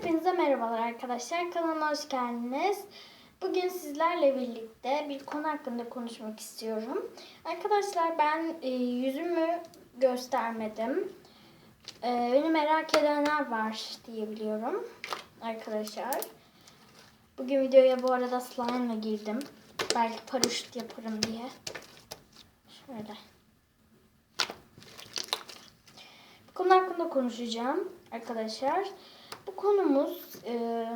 Hepinize merhabalar arkadaşlar. Kanalıma hoş geldiniz. Bugün sizlerle birlikte bir konu hakkında konuşmak istiyorum. Arkadaşlar ben e, yüzümü göstermedim. E, beni merak edenler var diyebiliyorum. Arkadaşlar. Bugün videoya bu arada slime ile girdim. Belki paraşüt yaparım diye. Şöyle. Bu konu hakkında konuşacağım arkadaşlar. Bu konumuz e,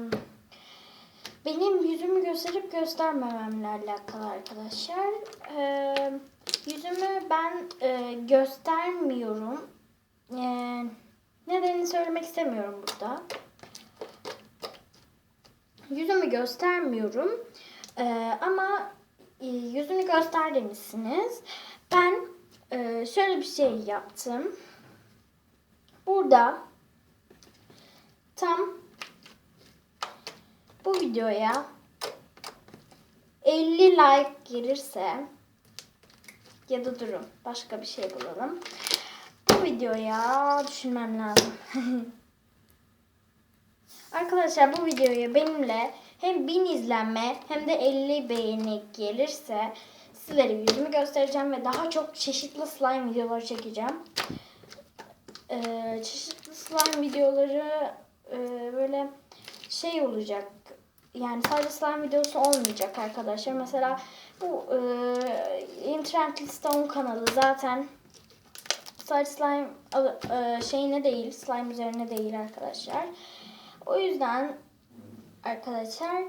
benim yüzümü gösterip göstermememle alakalı arkadaşlar. E, yüzümü ben e, göstermiyorum. E, nedenini söylemek istemiyorum burada. Yüzümü göstermiyorum. E, ama e, yüzünü göster demişsiniz. Ben e, şöyle bir şey yaptım. Burada tam bu videoya 50 like gelirse ya da durun başka bir şey bulalım. Bu videoya düşünmem lazım. Arkadaşlar bu videoya benimle hem 1000 izlenme hem de 50 beğeni gelirse sizlere yüzümü göstereceğim ve daha çok çeşitli slime videoları çekeceğim. Ee, çeşitli slime videoları e, böyle şey olacak. Yani sadece slime videosu olmayacak arkadaşlar. Mesela bu e, Intrend Stone kanalı zaten sadece slime e, şeyine değil, slime üzerine değil arkadaşlar. O yüzden arkadaşlar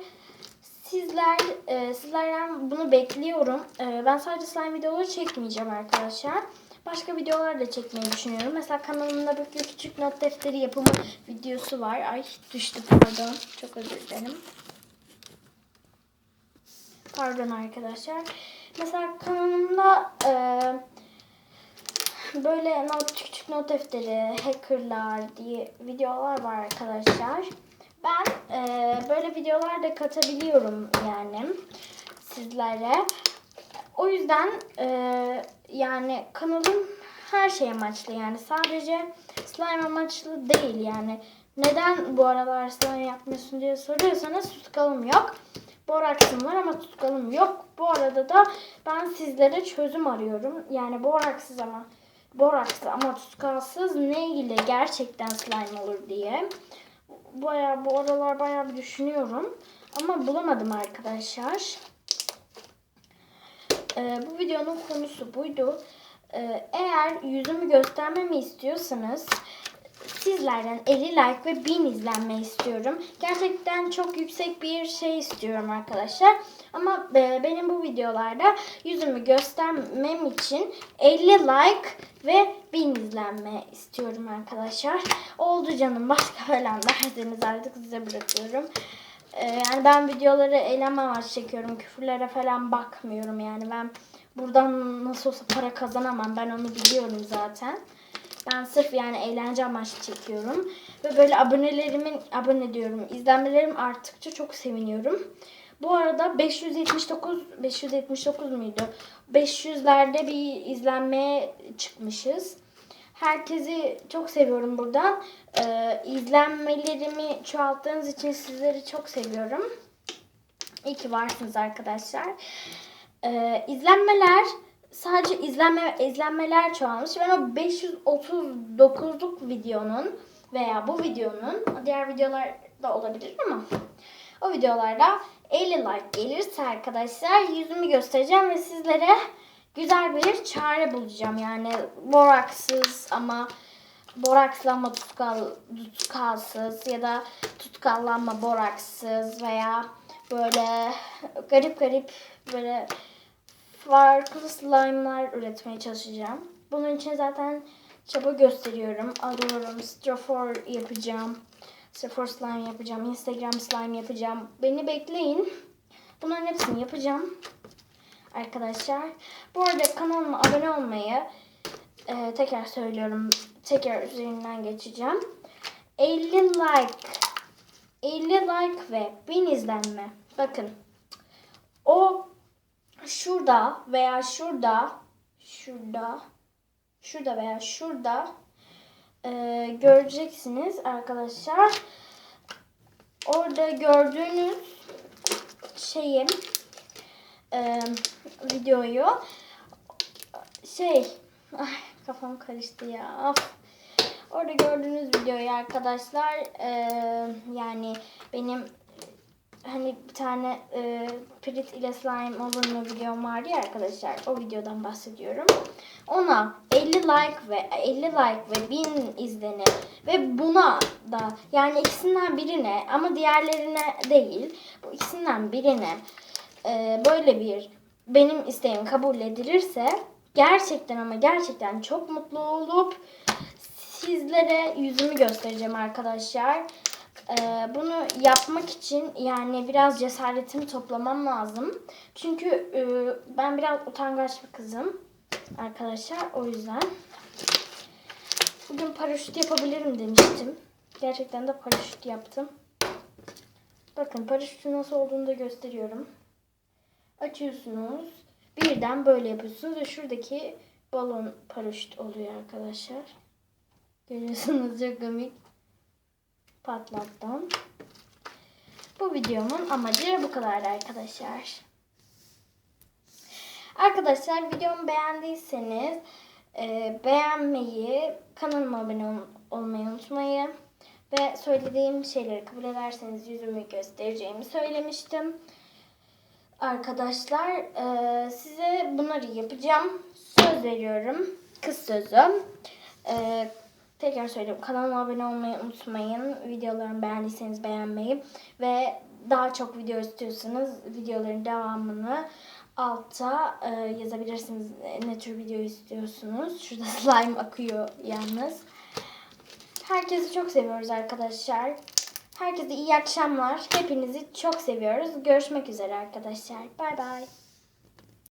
sizler e, sizlerden bunu bekliyorum. E, ben sadece slime videoları çekmeyeceğim arkadaşlar. Başka videolar da çekmeyi düşünüyorum. Mesela kanalımda böyle küçük not defteri yapımı videosu var. Ay düştü pardon. Çok özür dilerim. Pardon arkadaşlar. Mesela kanalımda e, böyle not, küçük not defteri, hackerlar diye videolar var arkadaşlar. Ben e, böyle videolar da katabiliyorum yani sizlere. O yüzden e, yani kanalım her şey amaçlı yani sadece slime amaçlı değil yani. Neden bu aralar slime yapmıyorsun diye soruyorsanız tutkalım yok. Boraksım var ama tutkalım yok. Bu arada da ben sizlere çözüm arıyorum. Yani boraksız ama borakslı ama tutkalsız ne ile gerçekten slime olur diye. Baya bu aralar baya bir düşünüyorum. Ama bulamadım arkadaşlar. Ee, bu videonun konusu buydu. Ee, eğer yüzümü göstermemi istiyorsanız sizlerden 50 like ve 1000 izlenme istiyorum. Gerçekten çok yüksek bir şey istiyorum arkadaşlar. Ama e, benim bu videolarda yüzümü göstermem için 50 like ve 1000 izlenme istiyorum arkadaşlar. Oldu canım başka falan derseniz artık size bırakıyorum. Ee, yani ben videoları eylem amaçlı çekiyorum. Küfürlere falan bakmıyorum yani. Ben buradan nasıl olsa para kazanamam. Ben onu biliyorum zaten. Ben sırf yani eğlence amaçlı çekiyorum. Ve böyle abonelerimin, abone diyorum, izlenmelerim arttıkça çok seviniyorum. Bu arada 579, 579 muydu? 500'lerde bir izlenmeye çıkmışız. Herkesi çok seviyorum buradan. Ee, izlenmelerimi çoğalttığınız için sizleri çok seviyorum. İyi ki varsınız arkadaşlar. Ee, izlenmeler sadece izlenme izlenmeler çoğalmış. Ben o 539'luk videonun veya bu videonun diğer videolar da olabilir ama o videolarda 50 like gelirse arkadaşlar yüzümü göstereceğim ve sizlere güzel bir çare bulacağım. Yani boraksız ama borakslı ama tutkal, tutkalsız ya da tutkallanma boraksız veya böyle garip garip böyle farklı slime'lar üretmeye çalışacağım. Bunun için zaten çaba gösteriyorum. Arıyorum. Strafor yapacağım. Strafor slime yapacağım. Instagram slime yapacağım. Beni bekleyin. Bunların hepsini yapacağım. Arkadaşlar. Bu arada kanalıma abone olmayı e, tekrar söylüyorum. Tekrar üzerinden geçeceğim. 50 like 50 like ve 1000 izlenme. Bakın. O şurada veya şurada şurada şurada veya şurada e, göreceksiniz arkadaşlar. orada gördüğünüz şeyi e, videoyu şey ay kafam karıştı ya. Of. Orada gördüğünüz videoyu arkadaşlar e, yani benim hani bir tane e, Pirit ile slime olur mu videom vardı ya arkadaşlar. O videodan bahsediyorum. Ona 50 like ve 50 like ve 1000 izlenir ve buna da yani ikisinden birine ama diğerlerine değil bu ikisinden birine e, böyle bir benim isteğim kabul edilirse gerçekten ama gerçekten çok mutlu olup sizlere yüzümü göstereceğim arkadaşlar. Ee, bunu yapmak için yani biraz cesaretimi toplamam lazım. Çünkü e, ben biraz utangaç bir kızım arkadaşlar. O yüzden bugün paraşüt yapabilirim demiştim. Gerçekten de paraşüt yaptım. Bakın paraşütün nasıl olduğunu da gösteriyorum. Açıyorsunuz. Birden böyle yapıyorsunuz ve şuradaki balon paraşüt oluyor arkadaşlar. Görüyorsunuz çok komik. Patlattım. Bu videomun amacı bu kadar arkadaşlar. Arkadaşlar videomu beğendiyseniz e, beğenmeyi, kanalıma abone ol- olmayı unutmayın. Ve söylediğim şeyleri kabul ederseniz yüzümü göstereceğimi söylemiştim. Arkadaşlar e, size bunları yapacağım. Söz veriyorum. Kız sözü. E, tekrar söylüyorum. Kanalıma abone olmayı unutmayın. Videolarımı beğendiyseniz beğenmeyi ve daha çok video istiyorsanız videoların devamını altta e, yazabilirsiniz. Ne tür video istiyorsunuz. Şurada slime akıyor yalnız. Herkesi çok seviyoruz arkadaşlar. Herkese iyi akşamlar. Hepinizi çok seviyoruz. Görüşmek üzere arkadaşlar. Bay bay.